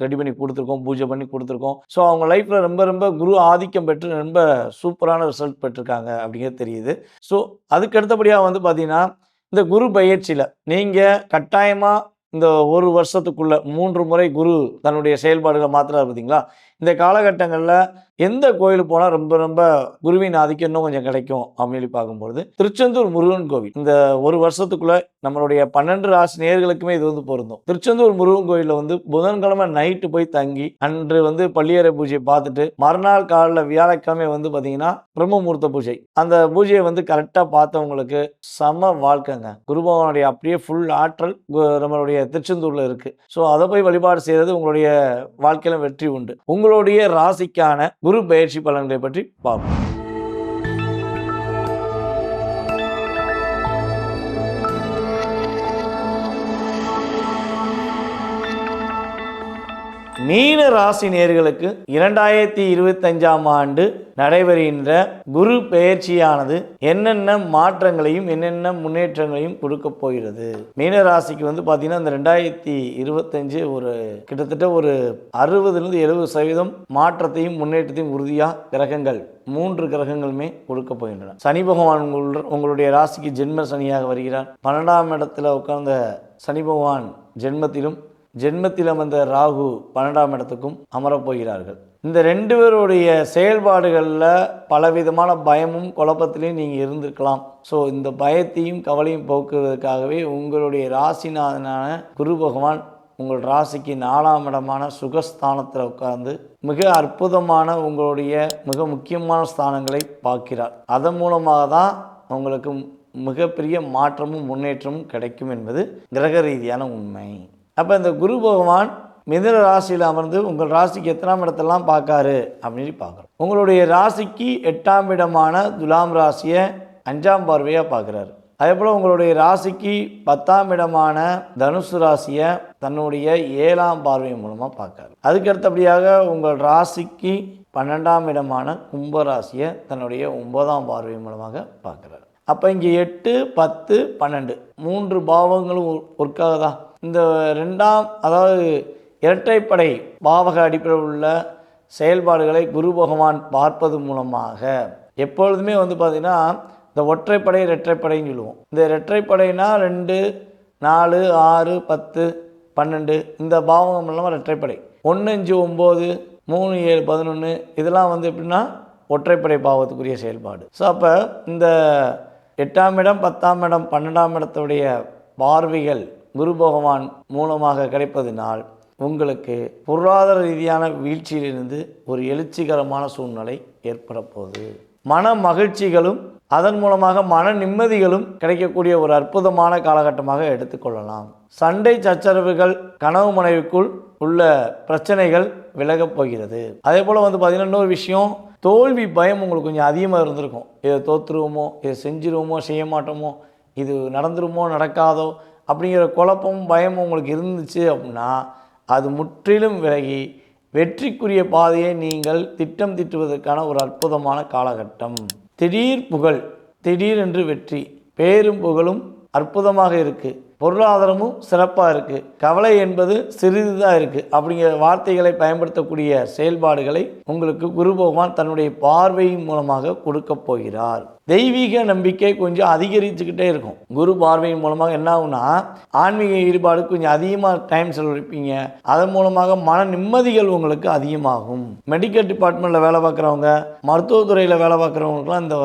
Ready பண்ணி கொடுத்துருக்கோம் பூஜை பண்ணி கொடுத்துருக்கோம். ஸோ அவங்க லைஃப்பில் ரொம்ப ரொம்ப குரு ஆதிக்கம் பெற்று ரொம்ப சூப்பரான ரிசல்ட் பெற்றிருக்காங்க அப்படிங்கிறது தெரியுது. ஸோ அதுக்கு அடுத்தபடியாக வந்து பார்த்தீங்கன்னா இந்த குரு பயிற்சியில் நீங்கள் கட்டாயமாக இந்த ஒரு வருஷத்துக்குள்ள மூன்று முறை குரு தன்னுடைய செயல்பாடுகளை மாத்திரா பார்த்தீங்களா இந்த காலகட்டங்களில் எந்த கோயிலுக்கு போனால் ரொம்ப ரொம்ப குருவின் ஆதிக்கம் இன்னும் கொஞ்சம் கிடைக்கும் அப்படின்னு சொல்லி பார்க்கும்பொழுது திருச்செந்தூர் முருகன் கோவில். இந்த ஒரு வருஷத்துக்குள்ள நம்மளுடைய பன்னெண்டு ராசி நேர்களுக்குமே இது வந்து பொருந்தும். திருச்செந்தூர் முருகன் கோயிலில் வந்து புதன்கிழமை நைட்டு போய் தங்கி அன்று வந்து பள்ளியறை பூஜையை பார்த்துட்டு மறுநாள் காலில் வியாழக்கிழமை வந்து பார்த்தீங்கன்னா பிரம்மமூர்த்த பூஜை. அந்த பூஜையை வந்து கரெக்டாக பார்த்தவங்களுக்கு சம வாழ்க்கைங்க. குரு பகவானுடைய அப்படியே ஃபுல் ஆற்றல் நம்மளுடைய திருச்செந்தூரில் இருக்குது ஸோ அதை போய் வழிபாடு செய்கிறது உங்களுடைய வாழ்க்கையில வெற்றி உண்டு. உங்களுடைய ராசிக்கான குரு பயிற்சி பலன்களை பற்றி பார்ப்போம். மீன ராசி நேர்களுக்கு இரண்டாயிரத்தி இருபத்தஞ்சாம் ஆண்டு நடைபெறுகின்ற குரு பெயர்ச்சியானது என்னென்ன மாற்றங்களையும் என்னென்ன முன்னேற்றங்களையும் கொடுக்க போகிறது. மீன ராசிக்கு வந்து பார்த்தீங்கன்னா இந்த ரெண்டாயிரத்தி இருபத்தஞ்சு ஒரு கிட்டத்தட்ட ஒரு அறுபதுலேருந்து எழுபது சதவீதம் மாற்றத்தையும் முன்னேற்றத்தையும் உறுதியாக கிரகங்கள் மூன்று கிரகங்களுமே கொடுக்க போகின்றன. சனி பகவான் உங்களுடைய ராசிக்கு ஜென்ம சனியாக வருகிறார். பன்னெண்டாம் இடத்துல உட்கார்ந்த சனி பகவான் ஜென்மத்திலும் ஜென்மத்தில் வந்த ராகு பன்னெண்டாம் இடத்துக்கும் அமரப் போகிறார்கள் இந்த ரெண்டு பேருடைய செயல்பாடுகளில் பலவிதமான பயமும் குழப்பத்திலையும் நீங்கள் இருந்திருக்கலாம். ஸோ இந்த பயத்தையும் கவலையும் போக்குவதற்காகவே உங்களுடைய ராசிநாதனான குரு பகவான் உங்கள் ராசிக்கு நாலாம் இடமான சுகஸ்தானத்தில் உட்கார்ந்து மிக அற்புதமான உங்களுடைய மிக முக்கியமான ஸ்தானங்களை பார்க்கிறார். அதன் மூலமாக தான் உங்களுக்கு மிகப்பெரிய மாற்றமும் முன்னேற்றமும் கிடைக்கும் என்பது கிரக ரீதியான உண்மை. அப்போ இந்த குரு பகவான் மிதுன ராசியில் அமர்ந்து உங்கள் ராசிக்கு எத்தனாம் இடத்தெல்லாம் பார்க்காரு அப்படின்னு பார்க்குறோம். உங்களுடைய ராசிக்கு எட்டாம் இடமான துலாம் ராசியை அஞ்சாம் பார்வையாக பார்க்குறாரு. அதே போல் உங்களுடைய ராசிக்கு பத்தாம் இடமான தனுசு ராசியை தன்னுடைய ஏழாம் பார்வை மூலமாக பார்க்காரு அதுக்கு அடுத்தபடியாக உங்கள் ராசிக்கு பன்னெண்டாம் இடமான கும்ப ராசியை தன்னுடைய ஒன்பதாம் பார்வை மூலமாக பார்க்குறாரு. அப்போ இங்கே எட்டு பத்து பன்னெண்டு மூன்று பாவங்களும் ஒர்க் ஆகுதா? இந்த ரெண்டாம் அதாவது இரட்டைப்படை பாவக அடிப்படையில் உள்ள செயல்பாடுகளை குரு பகவான் பார்ப்பது மூலமாக. எப்பொழுதுமே வந்து பார்த்திங்கன்னா இந்த ஒற்றைப்படை இரட்டைப்படைன்னு சொல்லுவோம். இந்த இரட்டைப்படைனா ரெண்டு நாலு ஆறு பத்து பன்னெண்டு இந்த பாவகம் இல்லாமல் இரட்டைப்படை. ஒன்று அஞ்சு ஒம்பது மூணு ஏழு பதினொன்று இதெல்லாம் வந்து எப்படின்னா ஒற்றைப்படை பாவத்துக்குரிய செயல்பாடு. ஸோ அப்போ இந்த எட்டாம் இடம் பத்தாம் இடம் பன்னெண்டாம் இடத்துடைய பார்வைகள் குரு பகவான் மூலமாக கிடைப்பதினால் உங்களுக்கு பொருளாதார ரீதியான வீழ்ச்சியிலிருந்து ஒரு எழுச்சிகரமான சூழ்நிலை ஏற்பட போகுது மன மகிழ்ச்சிகளும் அதன் மூலமாக மன நிம்மதிகளும் கிடைக்கக்கூடிய ஒரு அற்புதமான காலகட்டமாக எடுத்துக்கொள்ளலாம் சண்டை சச்சரவுகள் கனவு மனைவிக்குள் உள்ள பிரச்சனைகள் விலகப் போகிறது. அதே போல் வந்து பார்த்திங்கன்னா இன்னொரு விஷயம் தோல்வி பயம் உங்களுக்கு கொஞ்சம் அதிகமாக இருந்திருக்கும். இதை தோற்றுருவோமோ இதை செஞ்சிருவோமோ செய்ய மாட்டோமோ இது நடந்துருமோ நடக்காதோ அப்படிங்கிற குழப்பமும் பயமும் உங்களுக்கு இருந்துச்சு அப்படின்னா அது முற்றிலும் விலகி வெற்றிக்குரிய பாதையை நீங்கள் திட்டம் திட்டுவதற்கான ஒரு அற்புதமான காலகட்டம். திடீர் புகழ் திடீரென்று வெற்றி பேரும் புகழும் அற்புதமாக இருக்குது பொருளாதாரமும் சிறப்பாக இருக்குது கவலை என்பது சிறிது தான் இருக்குது அப்படிங்கிற வார்த்தைகளை பயன்படுத்தக்கூடிய செயல்பாடுகளை உங்களுக்கு குரு பகவான் தன்னுடைய பார்வையின் மூலமாக கொடுக்க போகிறார். தெய்வீக நம்பிக்கை கொஞ்சம் அதிகரிச்சுக்கிட்டே இருக்கும். குரு பார்வையின் மூலமாக என்ன ஆகும்னா ஆன்மீக ஈடுபாடு கொஞ்சம் அதிகமாக டைம் செலவழிப்பீங்க. அதன் மூலமாக மன நிம்மதிகள் உங்களுக்கு அதிகமாகும். மெடிக்கல் டிபார்ட்மெண்ட்டில் வேலை பார்க்குறவங்க மருத்துவத்துறையில் வேலை பார்க்குறவங்களுக்குலாம் இந்த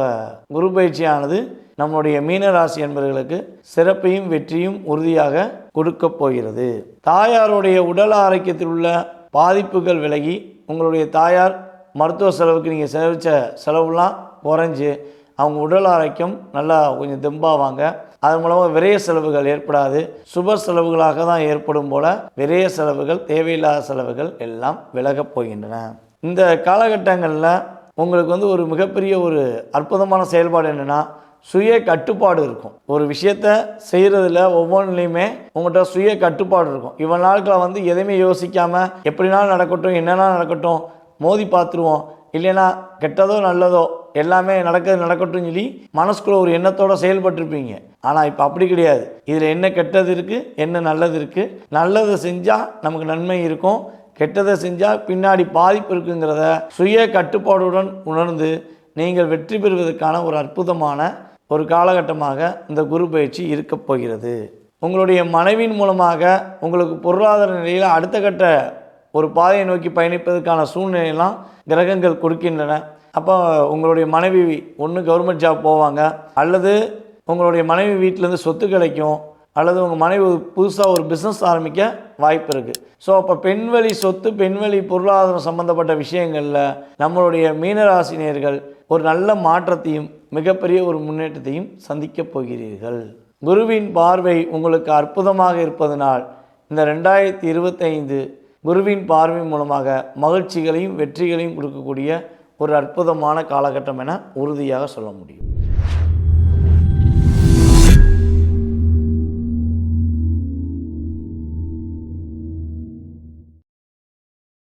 குரு பயிற்சியானது நம்முடைய மீனராசி என்பவர்களுக்கு சிறப்பையும் வெற்றியும் உறுதியாக கொடுக்க போகிறது. தாயாருடைய உடல் ஆரோக்கியத்தில் உள்ள பாதிப்புகள் விலகி உங்களுடைய தாயார் மருத்துவ செலவுக்கு நீங்கள் செலவிச்ச செலவுலாம் குறைஞ்சு அவங்க உடல் ஆரோக்கியம் நல்லா கொஞ்சம் தெம்பாவாங்க. அதன் மூலமாக விரைய செலவுகள் ஏற்படாது. சுப செலவுகளாக தான் ஏற்படும் போல விரைய செலவுகள் தேவையில்லாத செலவுகள் எல்லாம் விலகப் போகின்றன. இந்த காலகட்டங்களில் உங்களுக்கு வந்து ஒரு மிகப்பெரிய ஒரு அற்புதமான செயல்பாடு என்னென்னா சுய கட்டுப்பாடு இருக்கும். ஒரு விஷயத்த செய்கிறதுல ஒவ்வொன்றுலையுமே உங்கள்கிட்ட சுய கட்டுப்பாடு இருக்கும். இவன் நாட்களை வந்து எதையுமே யோசிக்காமல் எப்படினாலும் நடக்கட்டும் என்னென்னா நடக்கட்டும் மோதி பார்த்துருவோம். இல்லைன்னா கெட்டதோ நல்லதோ எல்லாமே நடக்கிறது நடக்கட்டும் சொல்லி மனசுக்குள்ள ஒரு எண்ணத்தோட செயல்பட்டுருப்பீங்க. ஆனால் இப்போ அப்படி கிடையாது. இதில் என்ன கெட்டது இருக்குது என்ன நல்லது இருக்குது நல்லதை செஞ்சால் நமக்கு நன்மை இருக்கும். கெட்டதை செஞ்சால் பின்னாடி பாதிப்பு இருக்குங்கிறத சுய கட்டுப்பாடுடன் உணர்ந்து நீங்கள் வெற்றி பெறுவதற்கான ஒரு அற்புதமான ஒரு காலகட்டமாக இந்த குரு பயிற்சி இருக்கப் போகிறது. உங்களுடைய மனைவியின் மூலமாக உங்களுக்கு பொருளாதார நிலையில் அடுத்த கட்ட ஒரு பாதையை நோக்கி பயணிப்பதற்கான சூழ்நிலையெல்லாம் கிரகங்கள் கொடுக்கின்றன. அப்போ உங்களுடைய மனைவி ஒன்று கவர்மெண்ட் ஜாப் போவாங்க. அல்லது உங்களுடைய மனைவி வீட்டிலேருந்து சொத்து கிடைக்கும். அல்லது உங்கள் மனைவி புதுசாக ஒரு பிஸ்னஸ் ஆரம்பிக்க வாய்ப்பு இருக்குது ஸோ அப்போ பெண்வழி சொத்து பெண்வெளி பொருளாதாரம் சம்மந்தப்பட்ட விஷயங்களில் நம்மளுடைய மீனராசினியர்கள் ஒரு நல்ல மாற்றத்தையும் மிகப்பெரிய ஒரு முன்னேற்றத்தையும் சந்திக்கப் போகிறீர்கள். குருவின் பார்வை உங்களுக்கு அற்புதமாக இருப்பதனால் இந்த ரெண்டாயிரத்தி இருபத்தைந்து குருவின் பார்வை மூலமாக மகிழ்ச்சிகளையும் வெற்றிகளையும் கொடுக்கக்கூடிய ஒரு அற்புதமான காலகட்டம் என உறுதியாக சொல்ல முடியும்.